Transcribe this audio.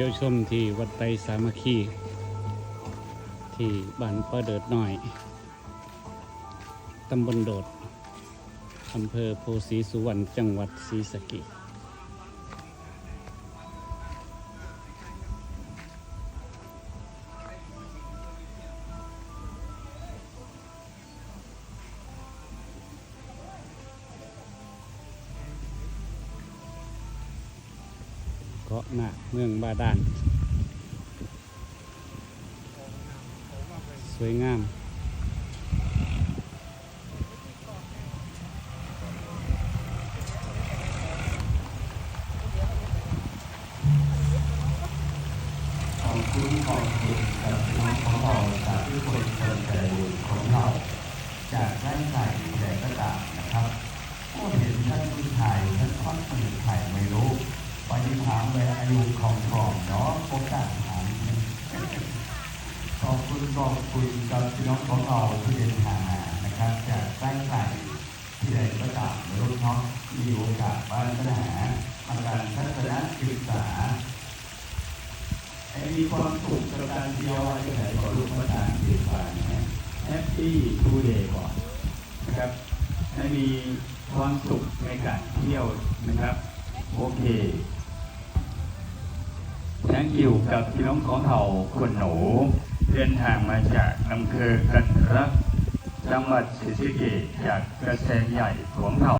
ที่ยวชมที่วัดไตรสามัคคีที่บ้านป้าเดิดหน่อย ตำบลโดด อำเภอโพสีสุวรรณ จังหวัดศรีสะเกษ เกาะหน้าเมืองบาดาลสวยงามอบคุณขอบคุณกับน้องของเราจากทุกคนคนใจบุญของเราจากไร่ไก่แดงกระดาษนะครับก็เห็นท่านผู้ชายท่านค่อนสนิทไข่ไม่รู้ มีถามไปอายุของทองเนาะโอกาสถามขอบคุณขอบคุณกับพี่น้องของเราที่เดินทางมานะครับจากไร่ไก่ที่แดกระดาษในรุ่นน้องมีโอกาสบ้านปัญหาทางการทัศนศึกษาให้มีความสุขกับการเที่ยวอะไรไหนขอรูปภาษาอังกฤษผ่านนะแฮปปี้ทูเดย์ก่อนนะครับให้มีความสุขในการเที่ยวนะครับ โอเค ยังอยู่กับพี่น้องของเขาคนหนูเดินทางมาจากอำเภอกันทรลักษณ์จังหวัดศรีสะเกษจากกระแสใหญ่ของเขา